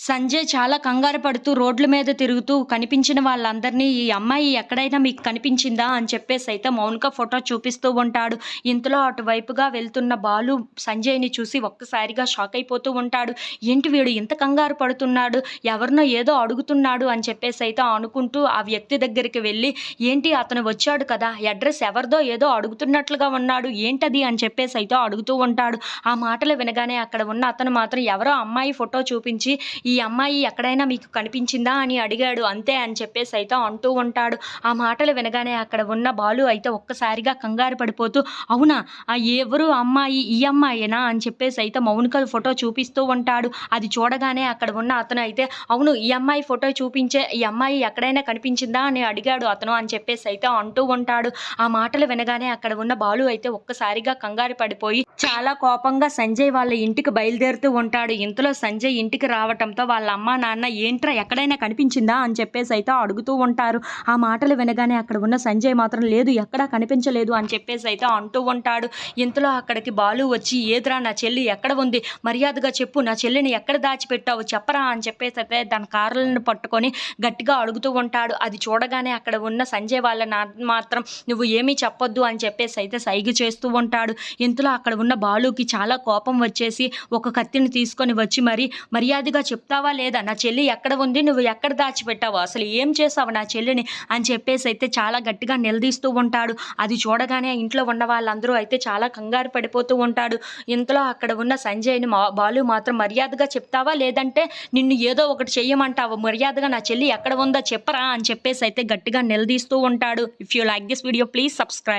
సంజయ్ చాలా కంగారు పడుతూ రోడ్ల మీద తిరుగుతూ కనిపించిన వాళ్ళందరినీ ఈ అమ్మాయి ఎక్కడైనా మీకు కనిపించిందా? అని చెప్పేసి అయితే మౌన్గా ఫోటో చూపిస్తూ ఉంటాడు. ఇంతలో అటువైపుగా వెళ్తున్న బాలు సంజయ్ని చూసి ఒక్కసారిగా షాక్ అయిపోతూ ఉంటాడు. ఏంటి వీడు ఇంత కంగారు పడుతున్నాడు? ఎవరినో ఏదో అడుగుతున్నాడు? అని చెప్పేసి అయితే అనుకుంటూ ఆ వ్యక్తి దగ్గరికి వెళ్ళి ఏంటి అతను వచ్చాడు కదా? అడ్రస్ ఎవరిదో ఏదో అడుగుతున్నట్లుగా ఉన్నాడు. ఏంటది? అని చెప్పేసి అయితే అడుగుతూ ఉంటాడు. ఆ మాటలు వినగానే అక్కడ ఉన్న అతను మాత్రం ఎవరో అమ్మాయి ఫోటో చూపించి ఈ అమ్మాయి ఎక్కడైనా మీకు కనిపించిందా అని అడిగాడు. అంతే అని చెప్పేసి అయితే అంటూ ఉంటాడు. ఆ మాటలు వినగానే అక్కడ ఉన్న బాలు అయితే ఒక్కసారిగా కంగారు పడిపోతూ అవునా? ఆ ఎవరు అమ్మాయి? ఈ అమ్మాయేనా? అని చెప్పేసి అయితే మౌనిక ఫోటో చూపిస్తూ ఉంటాడు. అది చూడగానే అక్కడ ఉన్న అతను అయితే అవును ఈ అమ్మాయి ఫోటో చూపించే ఈ అమ్మాయి ఎక్కడైనా కనిపించిందా అని అడిగాడు అతను అని చెప్పేసి అయితే అంటూ ఉంటాడు. ఆ మాటలు వినగానే అక్కడ ఉన్న బాలు అయితే ఒక్కసారిగా కంగారు పడిపోయి చాలా కోపంగా సంజయ్ వాళ్ళ ఇంటికి బయలుదేరుతూ ఉంటాడు. ఇంతలో సంజయ్ ఇంటికి రావటంతో వాళ్ళ అమ్మ నాన్న ఏంట్రా ఎక్కడైనా కనిపించిందా అని చెప్పేసి అయితే అడుగుతూ ఉంటారు. ఆ మాటలు వినగానే అక్కడ ఉన్న సంజయ్ మాత్రం లేదు ఎక్కడా కనిపించలేదు అని చెప్పేసి అయితే అంటూ ఉంటాడు. ఇంతలో అక్కడికి బాలు వచ్చి ఏదిరా నా చెల్లి ఎక్కడ ఉంది? మర్యాదగా చెప్పు నా చెల్లిని ఎక్కడ దాచిపెట్టావు? చెప్పరా? అని చెప్పేసి అయితే దాని కారులను పట్టుకొని గట్టిగా అడుగుతూ ఉంటాడు. అది చూడగానే అక్కడ ఉన్న సంజయ్ వాళ్ళ నాన్న మాత్రం నువ్వు ఏమీ చెప్పొద్దు అని చెప్పేసి అయితే సైగ చేస్తూ ఉంటాడు. ఇంతలో అక్కడ ఉన్న బాలుకి చాలా కోపం వచ్చేసి ఒక కత్తిని తీసుకొని వచ్చి మరి మర్యాదగా చెప్తావా లేదా? నా చెల్లి ఎక్కడ ఉంది? నువ్వు ఎక్కడ దాచిపెట్టావు? అసలు ఏం చేసావు నా చెల్లిని? అని చెప్పేసి అయితే చాలా గట్టిగా నిలదీస్తూ ఉంటాడు. అది చూడగానే ఇంట్లో ఉన్న వాళ్ళందరూ అయితే చాలా కంగారు పడిపోతూ ఉంటాడు. ఇంతలో అక్కడ ఉన్న సంజయ్ని మా బాలు మాత్రం మర్యాదగా చెప్తావా? లేదంటే నిన్ను ఏదో ఒకటి చెయ్యమంటావు? మర్యాదగా నా చెల్లి ఎక్కడ ఉందో చెప్పరా? అని చెప్పేసి అయితే గట్టిగా నిలదీస్తూ ఉంటాడు. If you like this video please subscribe